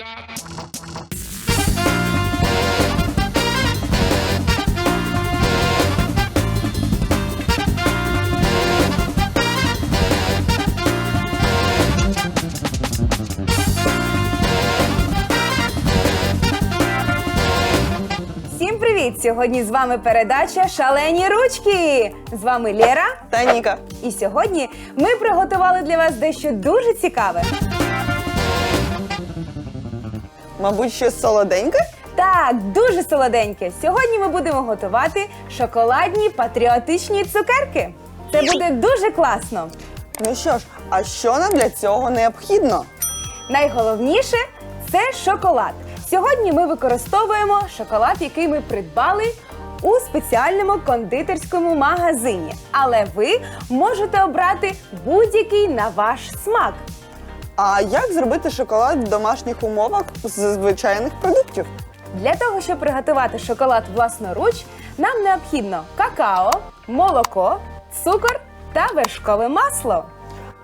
Всім привіт! Сьогодні з вами передача Шалені ручки. З вами Лєра. Та Ніка. І сьогодні ми приготували для вас дещо дуже цікаве. Мабуть, щось солоденьке? Так, дуже солоденьке. Сьогодні ми будемо готувати шоколадні патріотичні цукерки. Це буде дуже класно. Ну що ж, а що нам для цього необхідно? Найголовніше це шоколад. Сьогодні ми використовуємо шоколад, який ми придбали у спеціальному кондитерському магазині. Але ви можете обрати будь-який на ваш смак. А як зробити шоколад в домашніх умовах з звичайних продуктів? Для того, щоб приготувати шоколад власноруч, нам необхідно какао, молоко, цукор та вершкове масло.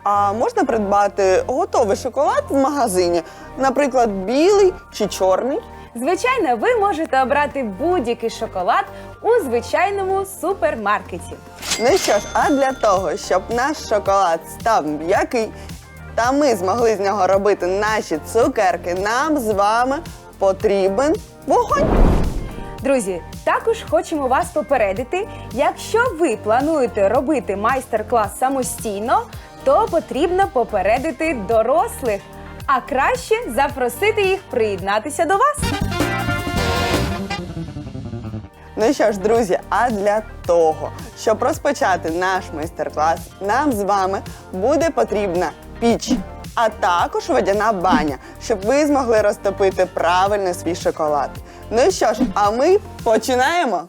А можна придбати готовий шоколад в магазині, наприклад, білий чи чорний? Звичайно, ви можете обрати будь-який шоколад у звичайному супермаркеті. Ну що ж, а для того, щоб наш шоколад став м'який, та ми змогли з нього робити наші цукерки, нам з вами потрібен вогонь. Друзі, також хочемо вас попередити, якщо ви плануєте робити майстер-клас самостійно, то потрібно попередити дорослих, а краще запросити їх приєднатися до вас. Ну що ж, друзі, а для того, щоб розпочати наш майстер-клас, нам з вами буде потрібна піч, а також водяна баня, щоб ви змогли розтопити правильно свій шоколад. Ну що ж, а ми починаємо.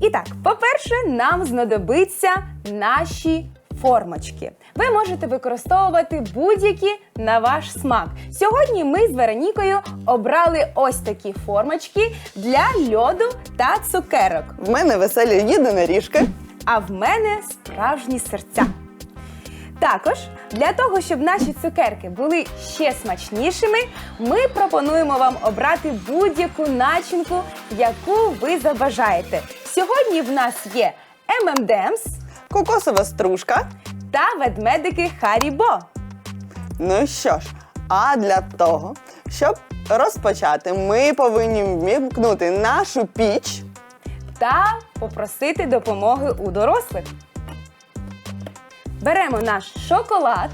І так, по-перше, нам знадобиться наші формочки. Ви можете використовувати будь-які на ваш смак. Сьогодні ми з Веронікою обрали ось такі формочки для льоду та цукерок. В мене веселі єдиноріжки. А в мене справжні серця. Також для того, щоб наші цукерки були ще смачнішими, ми пропонуємо вам обрати будь-яку начинку, яку ви забажаєте. Сьогодні в нас є M&M's Кокосова стружка. та ведмедики Харібо. Ну що ж, а для того, щоб розпочати, ми повинні вмімкнути нашу піч. Та попросити допомоги у дорослих. Беремо наш шоколад.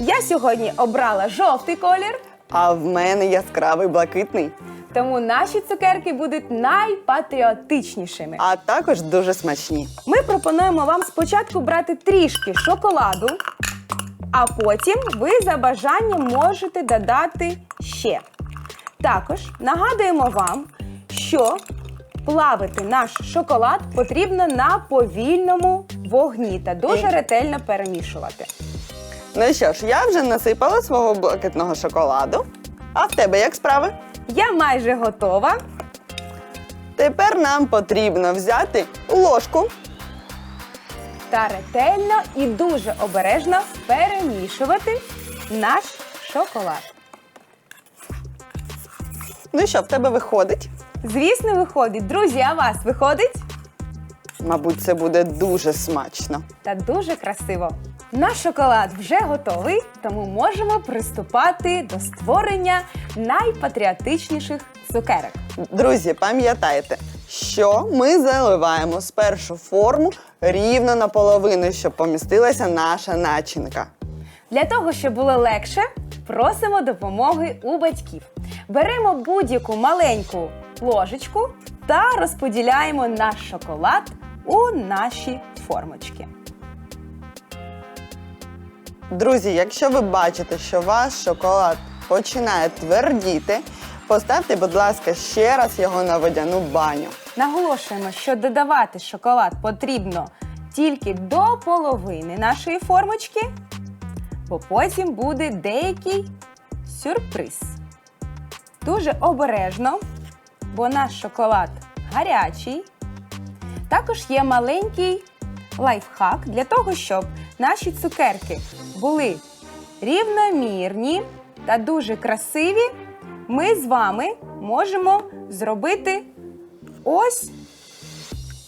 Я сьогодні обрала жовтий колір, А в мене яскравий блакитний, тому наші цукерки будуть найпатріотичнішими. а також дуже смачні. Ми пропонуємо вам спочатку брати трішки шоколаду, а потім ви за бажанням можете додати ще. Також нагадуємо вам, що плавити наш шоколад потрібно на повільному вогні та дуже ретельно перемішувати. Ну що ж, я вже насипала свого блакитного шоколаду. А в тебе як справи? Я майже готова. Тепер нам потрібно взяти ложку. Та ретельно і дуже обережно перемішувати наш шоколад. Ну що, в тебе виходить? Звісно, виходить. Друзі, а вас виходить? Мабуть, це буде дуже смачно. та дуже красиво. Наш шоколад вже готовий, тому можемо приступати до створення найпатріотичніших цукерок. Друзі, пам'ятайте, що ми заливаємо спершу форму рівно наполовину, щоб помістилася наша начинка. Для того, щоб було легше, просимо допомоги у батьків. Беремо будь-яку маленьку ложечку та розподіляємо наш шоколад у наші формочки. Друзі, якщо ви бачите, що ваш шоколад починає твердіти, поставте, будь ласка, ще раз його на водяну баню. Наголошуємо, що додавати шоколад потрібно тільки до половини нашої формочки, бо потім буде деякий сюрприз. Дуже обережно, бо наш шоколад гарячий. Також є маленький лайфхак для того, щоб наші цукерки були рівномірні та дуже красиві, ми з вами можемо зробити ось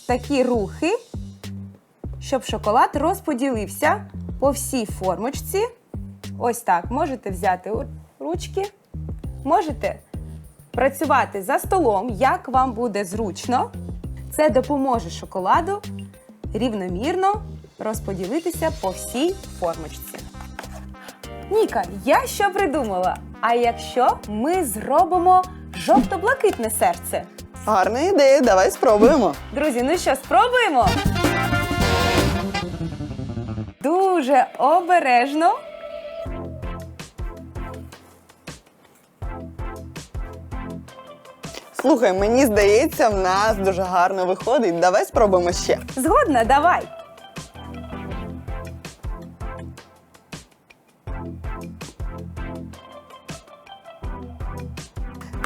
такі рухи, щоб шоколад розподілився по всій формочці. Ось так. Можете взяти ручки, можете працювати за столом, як вам буде зручно. Це допоможе шоколаду рівномірно розподілитися по всій формочці. Ніка, я що придумала? А якщо ми зробимо жовто-блакитне серце? Гарна ідея, давай спробуємо. Друзі, ну що, спробуємо? Дуже обережно. Слухай, мені здається, в нас дуже гарно виходить. Давай спробуємо ще. Згодна, давай.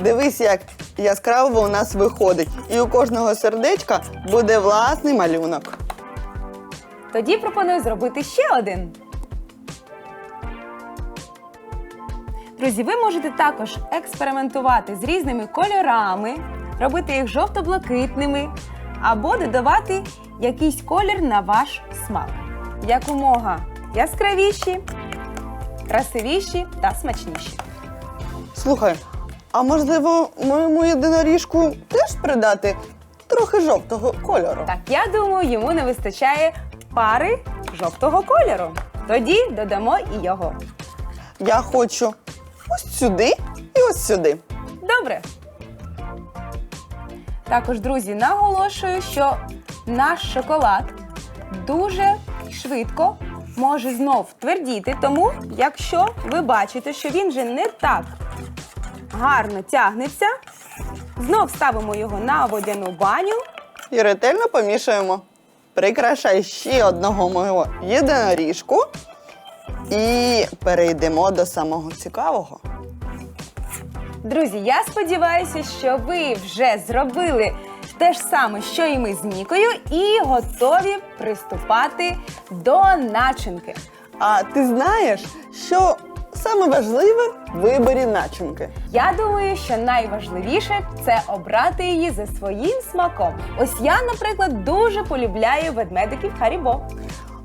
Дивись, як яскраво у нас виходить. І у кожного сердечка буде власний малюнок. Тоді пропоную зробити ще один. Друзі, ви можете також експериментувати з різними кольорами, робити їх жовто-блакитними або додавати якийсь колір на ваш смак. Якомога яскравіші, красивіші та смачніші. Слухай, а можливо, моєму єдиноріжку теж придати трохи жовтого кольору? Так, я думаю, йому не вистачає пари жовтого кольору. Тоді додамо і його. Я хочу ось сюди і ось сюди. Добре. Також, друзі, наголошую, що наш шоколад дуже швидко може знов твердіти. Тому, якщо ви бачите, що він вже не так гарно тягнеться, знов ставимо його на водяну баню. І ретельно помішуємо. Прикрашай ще одного мого єдиноріжку. І перейдемо до самого цікавого. Друзі, я сподіваюся, що ви вже зробили те ж саме, що і ми з Нікою, і готові приступати до начинки. А ти знаєш, що саме важливе в виборі начинки? Я думаю, що найважливіше це обрати її за своїм смаком. Ось я, наприклад, дуже полюбляю ведмедиків Харібо.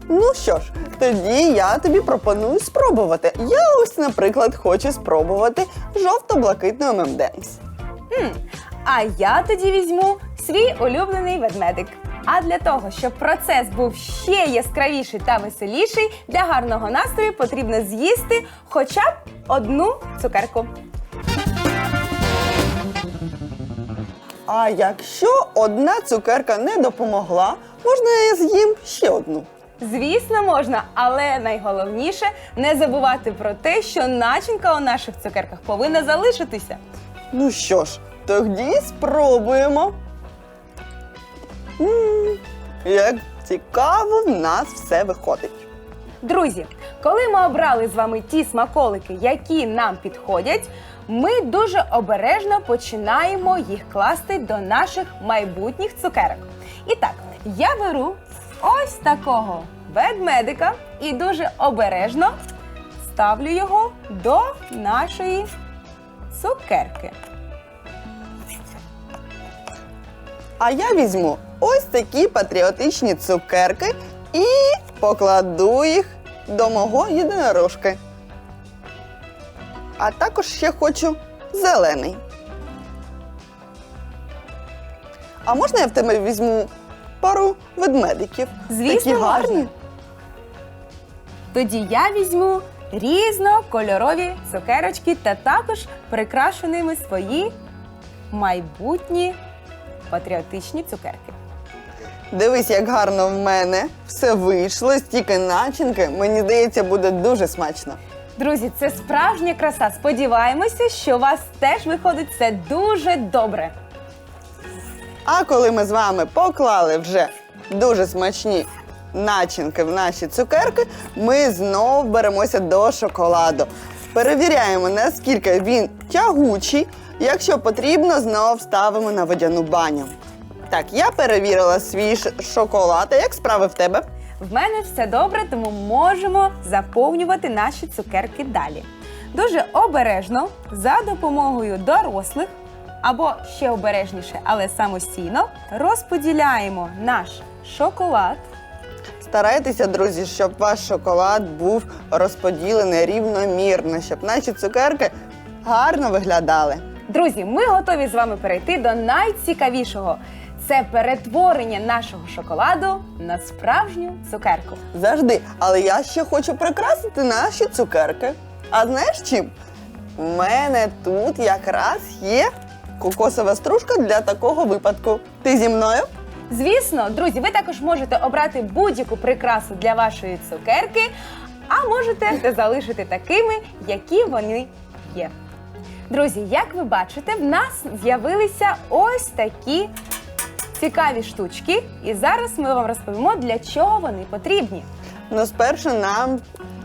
Ну що ж, тоді я тобі пропоную спробувати. Я ось, наприклад, хочу спробувати жовто-блакитний ММДенс. Хм, а я тоді візьму свій улюблений ведмедик. А для того, щоб процес був ще яскравіший та веселіший, для гарного настрою потрібно з'їсти хоча б одну цукерку. А якщо одна цукерка не допомогла, можна я з'їм ще одну. Звісно, можна, але найголовніше не забувати про те, що начинка у наших цукерках повинна залишитися. Ну що ж, тоді спробуємо. м як цікаво в нас все виходить. Друзі, коли ми обрали з вами ті смаколики, які нам підходять, ми дуже обережно починаємо їх класти до наших майбутніх цукерок. І так, я беру ось такого ведмедика і дуже обережно ставлю його до нашої цукерки. А я візьму ось такі патріотичні цукерки і покладу їх до мого єдинорожки. А також ще хочу зелений. А можна я в тебе візьму пару ведмедиків? Звісно, Такі гарні. можна. Тоді я візьму різнокольорові цукерочки та також прикрашу ними свої майбутні патріотичні цукерки. Дивись, як гарно в мене все вийшло, стільки начинки. Мені здається, буде дуже смачно. Друзі, це справжня краса. Сподіваємося, що у вас теж виходить все дуже добре. А коли ми з вами поклали вже дуже смачні начинки в наші цукерки, ми знову беремося до шоколаду. Перевіряємо, наскільки він тягучий. Якщо потрібно, знову ставимо на водяну баню. Так, я перевірила свій шоколад. А як справи в тебе? В мене все добре, тому можемо заповнювати наші цукерки далі. Дуже обережно за допомогою дорослих або ще обережніше, але самостійно розподіляємо наш шоколад. Старайтеся, друзі, щоб ваш шоколад був розподілений рівномірно, щоб наші цукерки гарно виглядали. Друзі, ми готові з вами перейти до найцікавішого. Це перетворення нашого шоколаду на справжню цукерку. Завжди. Але я ще хочу прикрасити наші цукерки. А знаєш чим? У мене тут якраз є кокосова стружка для такого випадку. Ти зі мною? Звісно, друзі, ви також можете обрати будь-яку прикрасу для вашої цукерки, а можете залишити такими, які вони є. Друзі, як ви бачите, в нас з'явилися ось такі цікаві штучки, і зараз ми вам розповімо, для чого вони потрібні. Ну, спершу нам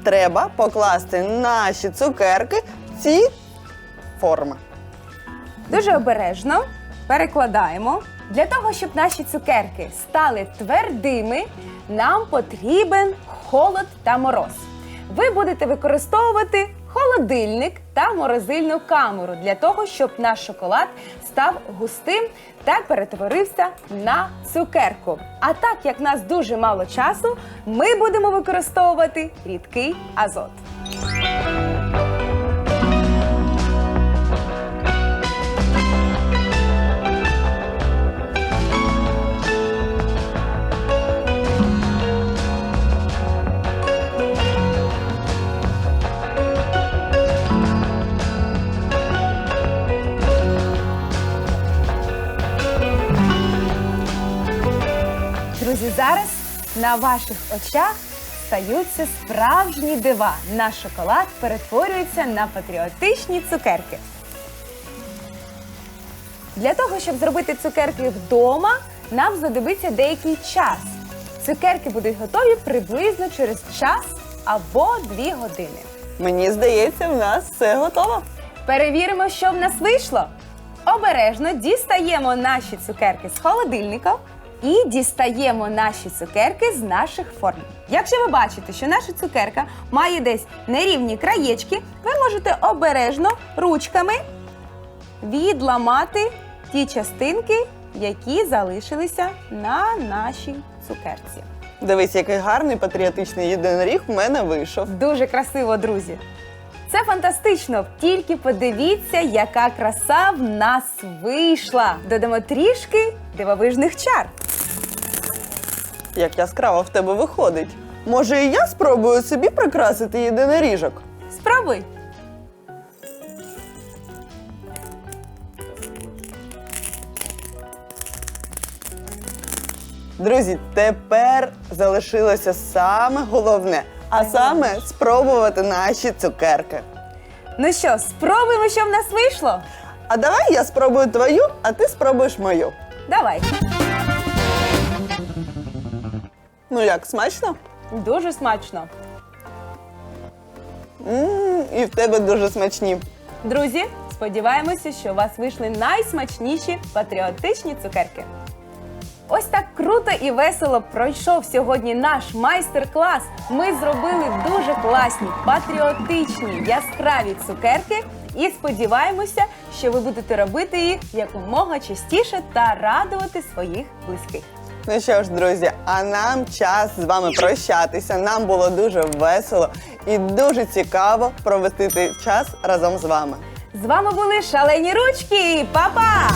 треба покласти наші цукерки в ці форми. Дуже обережно перекладаємо. Для того, щоб наші цукерки стали твердими, нам потрібен холод та мороз. Ви будете використовувати холодильник та морозильну камеру для того, щоб наш шоколад став густим та перетворився на цукерку. А так як нас дуже мало часу, ми будемо використовувати рідкий азот. На ваших очах стаються справжні дива. Наш шоколад перетворюється на патріотичні цукерки. Для того, щоб зробити цукерки вдома, нам знадобиться деякий час. Цукерки будуть готові приблизно через час або дві години. Мені здається, в нас все готово. Перевіримо, що в нас вийшло. Обережно дістаємо наші цукерки з холодильника і дістаємо наші цукерки з наших форм. Якщо ви бачите, що наша цукерка має десь нерівні краєчки, ви можете обережно ручками відламати ті частинки, які залишилися на нашій цукерці. Дивись, який гарний патріотичний єдиноріг в мене вийшов. Дуже красиво, друзі. Це фантастично. Тільки подивіться, яка краса в нас вийшла. Додамо трішки дивовижних чар. Як яскраво в тебе виходить. Може, і я спробую собі прикрасити єдиноріжок? Спробуй. Друзі, тепер залишилося саме головне, а саме спробувати наші цукерки. Ну що, спробуємо, що в нас вийшло? А давай я спробую твою, а ти спробуєш мою. Давай. Ну як, смачно? Дуже смачно. м і в тебе дуже смачні. Друзі, сподіваємося, що у вас вийшли найсмачніші патріотичні цукерки. Ось так круто і весело пройшов сьогодні наш майстер-клас. Ми зробили дуже класні, патріотичні, яскраві цукерки і сподіваємося, що ви будете робити їх якомога частіше та радувати своїх близьких. Ну що ж, друзі, а нам час з вами прощатися. Нам було дуже весело і дуже цікаво провести цей час разом з вами. З вами були шалені ручки. Па-па!